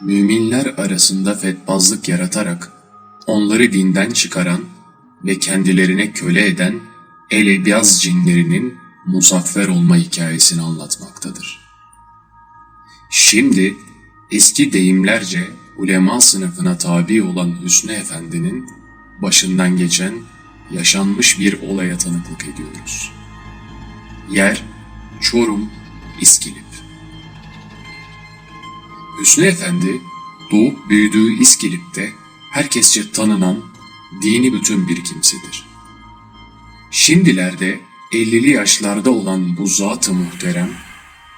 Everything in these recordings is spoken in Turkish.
müminler arasında fetbazlık yaratarak onları dinden çıkaran ve kendilerine köle eden Elebyaz cinlerinin muzaffer olma hikayesini anlatmaktadır. Şimdi eski deyimlerce ulema sınıfına tabi olan Hüsnü Efendi'nin başından geçen yaşanmış bir olaya tanıklık ediyoruz. Yer Çorum, İskilip. Hüsnü Efendi doğup büyüdüğü İskilip'te herkesçe tanınan dini bütün bir kimsedir. Şimdilerde 50'li yaşlarda olan bu zat-ı muhterem,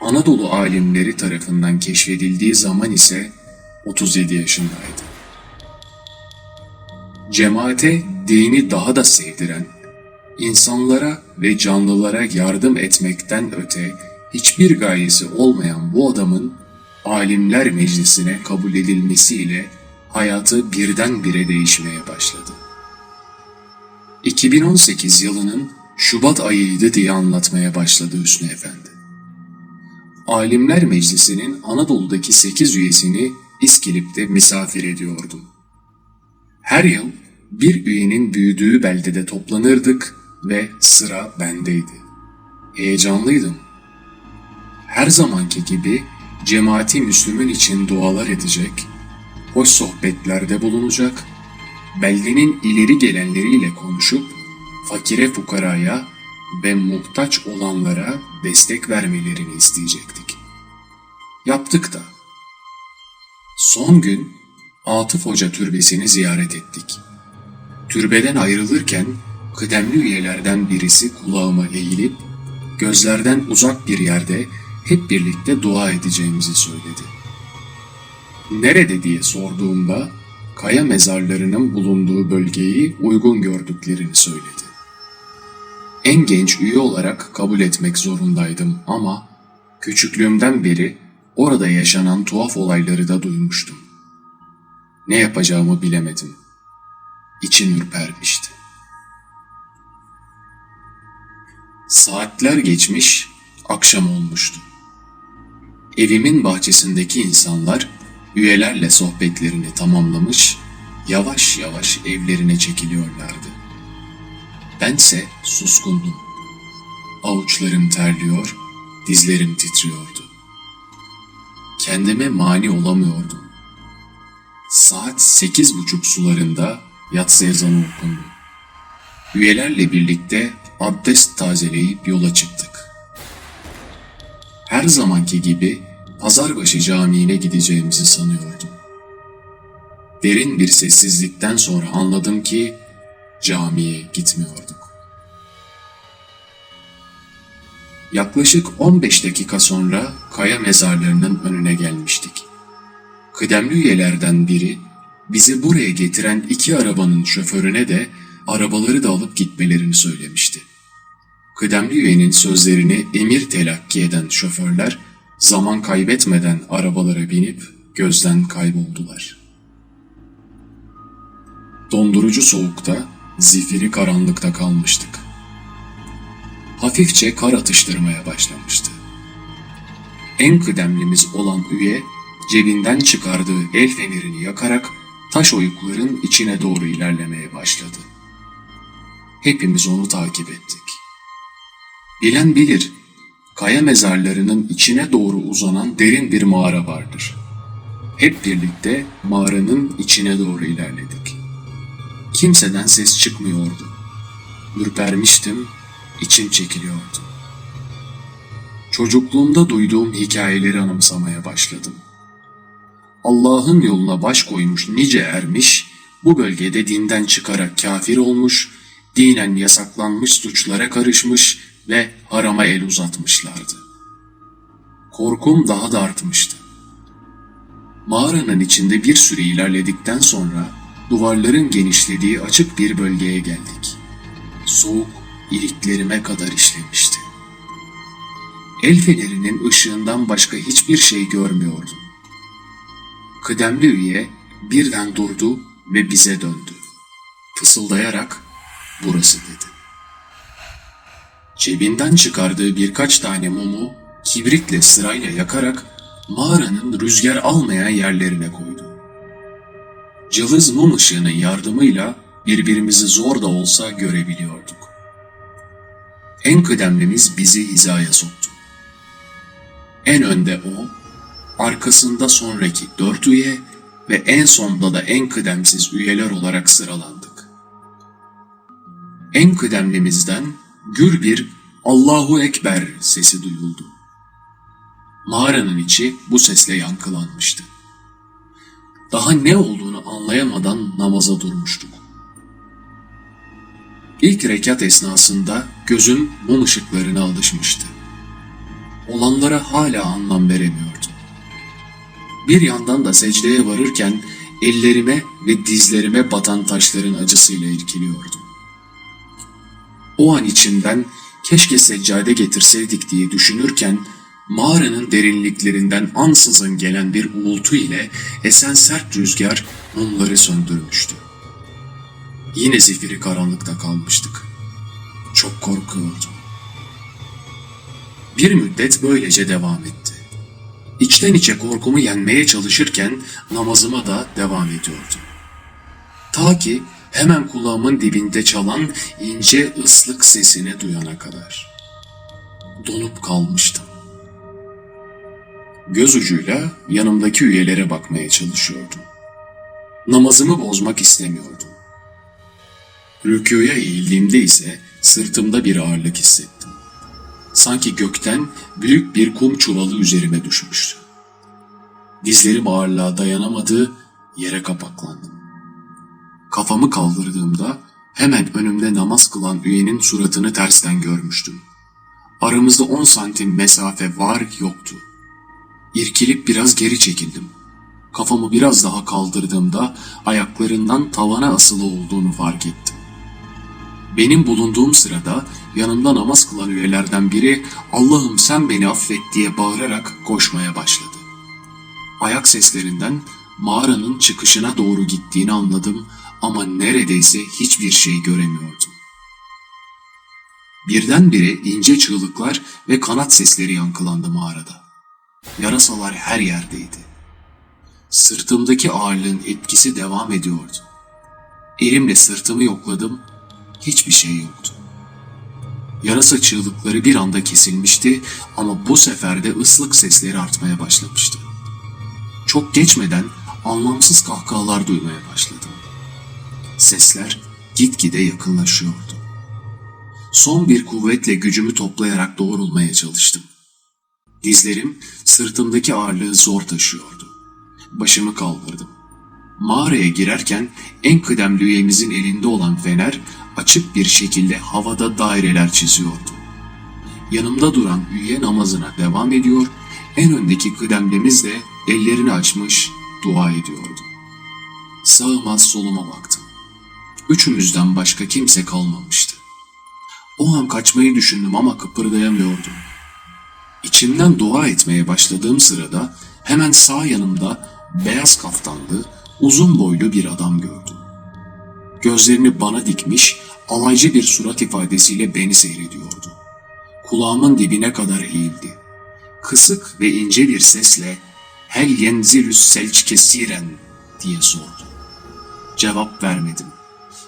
Anadolu alimleri tarafından keşfedildiği zaman ise 37 yaşındaydı. Cemaate dini daha da sevdiren, insanlara ve canlılara yardım etmekten öte hiçbir gayesi olmayan bu adamın alimler meclisine kabul edilmesiyle hayatı birdenbire değişmeye başladı. 2018 yılının Şubat ayıydı diye anlatmaya başladı Hüsnü Efendi. Alimler Meclisi'nin Anadolu'daki 8 üyesini İskilip'te misafir ediyordum. Her yıl bir üyenin büyüdüğü beldede toplanırdık ve sıra bendeydi. Heyecanlıydım. Her zamanki gibi cemaati Müslümün için dualar edecek, hoş sohbetlerde bulunacak, beldenin ileri gelenleriyle konuşup fakire fukaraya ve muhtaç olanlara destek vermelerini isteyecektik. Yaptık da. Son gün Atıf Hoca türbesini ziyaret ettik. Türbeden ayrılırken kıdemli üyelerden birisi kulağıma eğilip gözlerden uzak bir yerde hep birlikte dua edeceğimizi söyledi. Nerede diye sorduğumda kaya mezarlarının bulunduğu bölgeyi uygun gördüklerini söyledi. En genç üye olarak kabul etmek zorundaydım ama küçüklüğümden beri orada yaşanan tuhaf olayları da duymuştum. Ne yapacağımı bilemedim. İçim ürpermişti. Saatler geçmiş, akşam olmuştu. Evimin bahçesindeki insanlar üyelerle sohbetlerini tamamlamış, yavaş yavaş evlerine çekiliyorlardı. Bense suskundum. Avuçlarım terliyor, dizlerim titriyordu. Kendime mani olamıyordum. Saat sekiz buçuk sularında yatsı ezanı okundu. Üyelerle birlikte abdest tazeleyip yola çıktık. Her zamanki gibi Pazarbaşı Camii'ne gideceğimizi sanıyordum. Derin bir sessizlikten sonra anladım ki camiye gitmiyorduk. Yaklaşık 15 dakika sonra kaya mezarlarının önüne gelmiştik. Kıdemli üyelerden biri bizi buraya getiren iki arabanın şoförüne de arabaları da alıp gitmelerini söylemişti. Kıdemli üyenin sözlerini emir telakki eden şoförler zaman kaybetmeden arabalara binip gözden kayboldular. Dondurucu soğukta, zifiri karanlıkta kalmıştık. Hafifçe kar atıştırmaya başlamıştı. En kıdemlimiz olan üye cebinden çıkardığı el fenerini yakarak taş oyukların içine doğru ilerlemeye başladı. Hepimiz onu takip ettik. Bilen bilir, kaya mezarlarının içine doğru uzanan derin bir mağara vardır. Hep birlikte mağaranın içine doğru ilerledik. Kimseden ses çıkmıyordu. Ürpermiştim, içim çekiliyordu. Çocukluğumda duyduğum hikayeleri anımsamaya başladım. Allah'ın yoluna baş koymuş nice ermiş, bu bölgede dinden çıkarak kafir olmuş, dinen yasaklanmış suçlara karışmış ve harama el uzatmışlardı. Korkum daha da artmıştı. Mağaranın içinde bir süre ilerledikten sonra duvarların genişlediği açık bir bölgeye geldik. Soğuk iliklerime kadar işlemişti. El fenerinin ışığından başka hiçbir şey görmüyordum. Kıdemli üye birden durdu ve bize döndü. Fısıldayarak burası dedi. Cebinden çıkardığı birkaç tane mumu kibritle sırayla yakarak mağaranın rüzgar almayan yerlerine koydu. Cılız mum ışığının yardımıyla birbirimizi zor da olsa görebiliyorduk. En kıdemlimiz bizi hizaya soktu. En önde o, arkasında sonraki dört üye ve en sonda da en kıdemsiz üyeler olarak sıralandık. En kıdemlimizden gür bir Allahu Ekber sesi duyuldu. Mağaranın içi bu sesle yankılanmıştı. Daha ne olduğunu anlayamadan namaza durmuştuk. İlk rekat esnasında gözüm mum ışıklarına alışmıştı. Olanlara hala anlam veremiyordum. Bir yandan da secdeye varırken ellerime ve dizlerime batan taşların acısıyla irkiliyordum. O an içimden keşke seccade getirseydik diye düşünürken mağaranın derinliklerinden ansızın gelen bir uğultu ile esen sert rüzgar mumları söndürmüştü. Yine zifiri karanlıkta kalmıştık. Çok korkuyordum. Bir müddet böylece devam etti. İçten içe korkumu yenmeye çalışırken namazıma da devam ediyordum. Ta ki hemen kulağımın dibinde çalan ince ıslık sesini duyana kadar. Donup kalmıştım. Göz ucuyla yanımdaki üyelere bakmaya çalışıyordum. Namazımı bozmak istemiyordum. Rükûya eğildiğimde ise sırtımda bir ağırlık hissettim. Sanki gökten büyük bir kum çuvalı üzerime düşmüştü. Dizlerim ağırlığa dayanamadı, yere kapaklandım. Kafamı kaldırdığımda hemen önümde namaz kılan üyenin suratını tersten görmüştüm. Aramızda 10 santim mesafe var yoktu. İrkilip biraz geri çekildim. Kafamı biraz daha kaldırdığımda ayaklarından tavana asılı olduğunu fark ettim. Benim bulunduğum sırada yanımda namaz kılan üyelerden biri Allah'ım sen beni affet diye bağırarak koşmaya başladı. Ayak seslerinden mağaranın çıkışına doğru gittiğini anladım ama neredeyse hiçbir şey göremiyordum. Birdenbire ince çığlıklar ve kanat sesleri yankılandı mağarada. Yarasalar her yerdeydi. Sırtımdaki ağırlığın etkisi devam ediyordu. Elimle sırtımı yokladım, hiçbir şey yoktu. Yarasa çığlıkları bir anda kesilmişti ama bu sefer de ıslık sesleri artmaya başlamıştı. Çok geçmeden anlamsız kahkahalar duymaya başladım. Sesler gitgide yakınlaşıyordu. Son bir kuvvetle gücümü toplayarak doğrulmaya çalıştım. Dizlerim sırtımdaki ağırlığı zor taşıyordu. Başımı kaldırdım. Mağaraya girerken en kıdemli üyemizin elinde olan fener açık bir şekilde havada daireler çiziyordu. Yanımda duran üye namazına devam ediyor, en öndeki kıdemlimiz de ellerini açmış dua ediyordu. Sağıma soluma baktım. Üçümüzden başka kimse kalmamıştı. O an kaçmayı düşündüm ama kıpırdayamıyordum. İçimden dua etmeye başladığım sırada hemen sağ yanımda beyaz kaftanlı, uzun boylu bir adam gördüm. Gözlerini bana dikmiş, alaycı bir surat ifadesiyle beni seyrediyordu. Kulağımın dibine kadar eğildi. Kısık ve ince bir sesle "Hel yenzilüs selç kesiren" diye sordu. Cevap vermedim.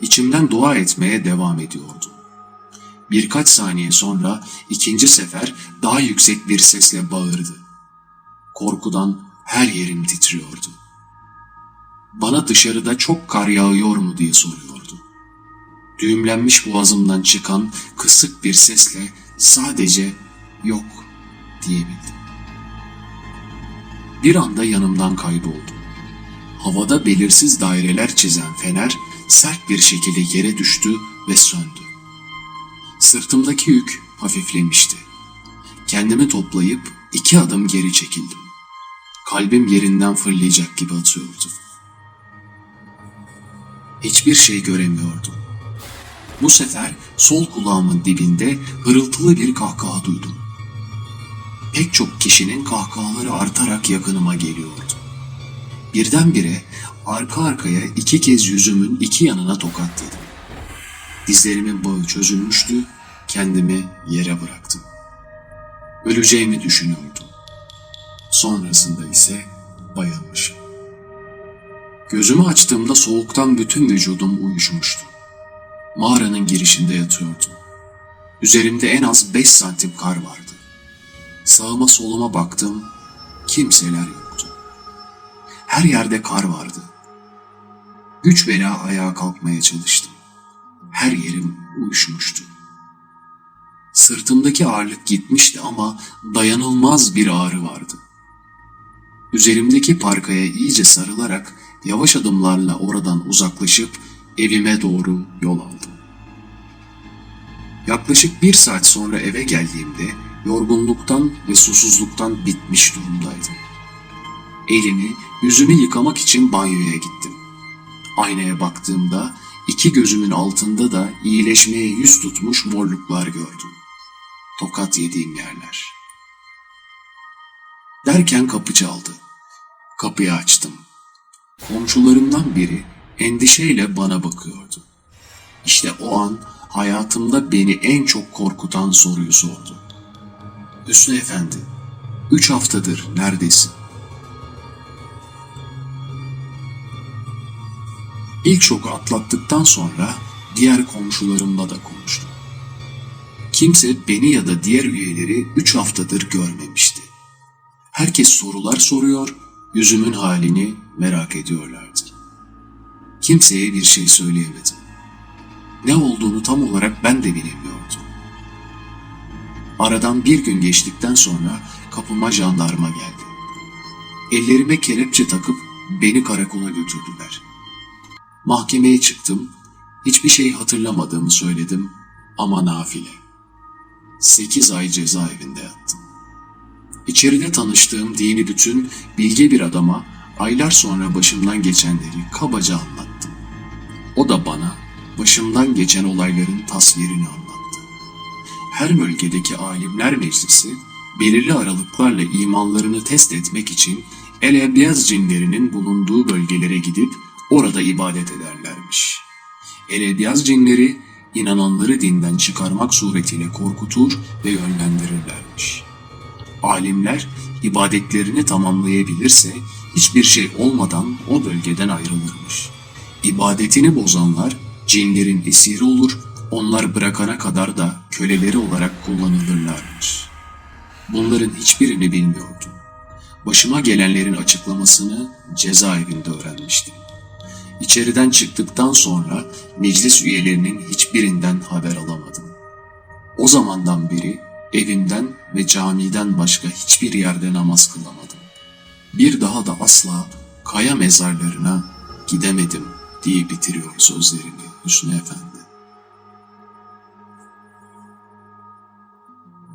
İçimden dua etmeye devam ediyordum. Birkaç saniye sonra ikinci sefer daha yüksek bir sesle bağırdı. Korkudan her yerim titriyordu. Bana dışarıda çok kar yağıyor mu diye soruyordu. Düğümlenmiş boğazımdan çıkan kısık bir sesle sadece yok diyebildim. Bir anda yanımdan kayboldu. Havada belirsiz daireler çizen fener sert bir şekilde yere düştü ve söndü. Sırtımdaki yük hafiflemişti. Kendimi toplayıp iki adım geri çekildim. Kalbim yerinden fırlayacak gibi atıyordu. Hiçbir şey göremiyordum. Bu sefer sol kulağımın dibinde hırıltılı bir kahkaha duydum. Pek çok kişinin kahkahaları artarak yakınıma geliyordu. Birdenbire arka arkaya iki kez yüzümün iki yanına tokatladım. Dizlerimin bağı çözülmüştü, kendimi yere bıraktım. Öleceğimi düşünüyordum. Sonrasında ise bayılmışım. Gözümü açtığımda soğuktan bütün vücudum uyuşmuştu. Mağaranın girişinde yatıyordum. Üzerimde en az beş santim kar vardı. Sağıma soluma baktım, kimseler yoktu. Her yerde kar vardı. Güç bela ayağa kalkmaya çalıştım. Her yerim uyuşmuştu. Sırtımdaki ağırlık gitmişti ama dayanılmaz bir ağrı vardı. Üzerimdeki parkaya iyice sarılarak yavaş adımlarla oradan uzaklaşıp evime doğru yol aldım. Yaklaşık bir saat sonra eve geldiğimde yorgunluktan ve susuzluktan bitmiş durumdaydım. Elimi, yüzümü yıkamak için banyoya gittim. Aynaya baktığımda iki gözümün altında da iyileşmeye yüz tutmuş morluklar gördüm. Tokat yediğim yerler. Derken kapı çaldı. Kapıyı açtım. Komşularımdan biri endişeyle bana bakıyordu. İşte o an hayatımda beni en çok korkutan soruyu sordu. Hüsnü Efendi, üç haftadır neredesin? İlk şoku atlattıktan sonra diğer komşularımla da konuştum. Kimse beni ya da diğer üyeleri üç haftadır görmemişti. Herkes sorular soruyor, yüzümün halini merak ediyorlardı. Kimseye bir şey söyleyemedim. Ne olduğunu tam olarak ben de bilmiyordum. Aradan bir gün geçtikten sonra kapıma jandarma geldi. Ellerime kelepçe takıp beni karakola götürdüler. Mahkemeye çıktım, hiçbir şey hatırlamadığımı söyledim ama nafile. Sekiz ay cezaevinde yattım. İçeride tanıştığım dini bütün bilge bir adama aylar sonra başımdan geçenleri kabaca anlattım. O da bana başımdan geçen olayların tasvirini anlattı. Her bölgedeki alimler meclisi belirli aralıklarla imanlarını test etmek için el-ebyaz cinlerinin bulunduğu bölgelere gidip orada ibadet ederlermiş. El-ebyaz cinleri inananları dinden çıkarmak suretiyle korkutur ve yönlendirirlermiş. Alimler ibadetlerini tamamlayabilirse hiçbir şey olmadan o bölgeden ayrılırmış. İbadetini bozanlar cinlerin esiri olur, onlar bırakana kadar da köleleri olarak kullanılırlarmış. Bunların hiçbirini bilmiyordum. Başıma gelenlerin açıklamasını cezaevinde öğrenmiştim. İçeriden çıktıktan sonra meclis üyelerinin hiçbirinden haber alamadım. O zamandan beri evimden ve camiden başka hiçbir yerde namaz kılamadım. Bir daha da asla kaya mezarlarına gidemedim diye bitiriyor sözlerini Hüsnü Efendi.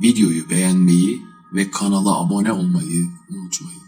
Videoyu beğenmeyi ve kanala abone olmayı unutmayın.